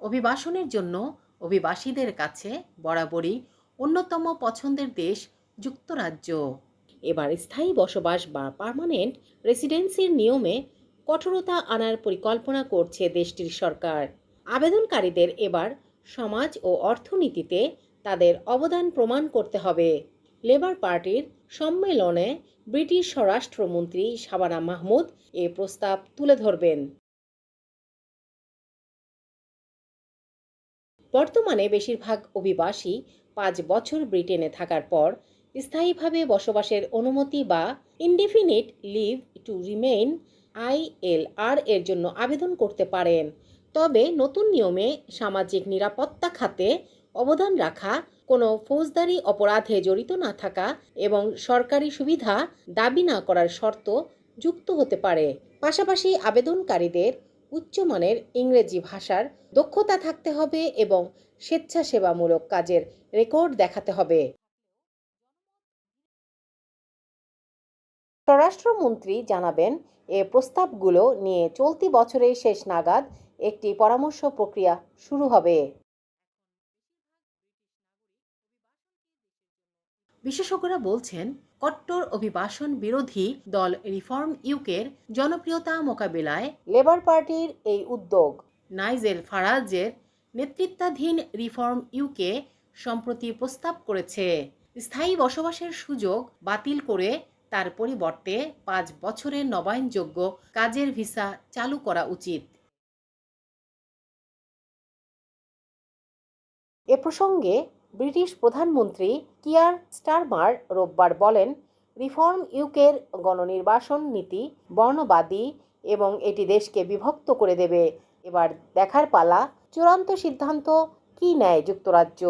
অভিবাসনের জন্য অভিবাসীদের কাছে বরাবরই অন্যতম পছন্দের দেশ যুক্তরাজ্য। এবার স্থায়ী বসবাস বা পার্মানেন্ট রেসিডেন্সির নিয়মে কঠোরতা আনার পরিকল্পনা করছে দেশটির সরকার। আবেদনকারীদের এবার সমাজ ও অর্থনীতিতে তাদের অবদান প্রমাণ করতে হবে। লেবার পার্টির সম্মেলনে ব্রিটিশ স্বরাষ্ট্রমন্ত্রী শাবানা মাহমুদ এ প্রস্তাব তুলে ধরবেন। বর্তমানে বেশিরভাগ অভিবাসী পাঁচ বছর ব্রিটেনে থাকার পর স্থায়ীভাবে বসবাসের অনুমতি বা indefinite leave to remain ILR এর জন্য আবেদন করতে পারেন। তবে নতুন নিয়মে সামাজিক নিরাপত্তা খাতে অবদান রাখা, কোনো ফৌজদারি অপরাধে জড়িত না থাকা এবং সরকারি সুবিধা দাবি না করার শর্ত যুক্ত হতে পারে। পাশাপাশি আবেদনকারীদের উচ্চমানের ইংরেজি ভাষার দক্ষতা থাকতে হবে এবং স্বেচ্ছাসেবামূলক কাজের রেকর্ড দেখাতে হবে। পররাষ্ট্রমন্ত্রী জানাবেন, এ প্রস্তাবগুলো নিয়ে চলতি বছরের শেষ নাগাদ একটি পরামর্শ প্রক্রিয়া শুরু হবে। বিশেষজ্ঞরা বলছেন কট্টর অভিবাসন বিরোধী দল রিফর্ম ইউকের জনপ্রিয়তা মোকাবিলায় লেবার পার্টির এই উদ্যোগ। নাইজেল ফারাজের নেতৃত্বাধীন রিফর্ম ইউকে সম্প্রতি প্রস্তাব করেছে। স্থায়ী বসবাসের সুযোগ বাতিল করে তার পরিবর্তে পাঁচ বছরের নবায়নযোগ্য কাজের ভিসা চালু করা উচিত। এ প্রসঙ্গে ব্রিটিশ প্রধানমন্ত্রী কিয়ার স্টারমার রোববার বলেন, রিফর্ম ইউকের গণনির্বাসন নীতি বর্ণবাদী এবং এটি দেশকে বিভক্ত করে দেবে। এবার দেখার পালা, চূড়ান্ত সিদ্ধান্ত, কী নেয় যুক্তরাজ্য?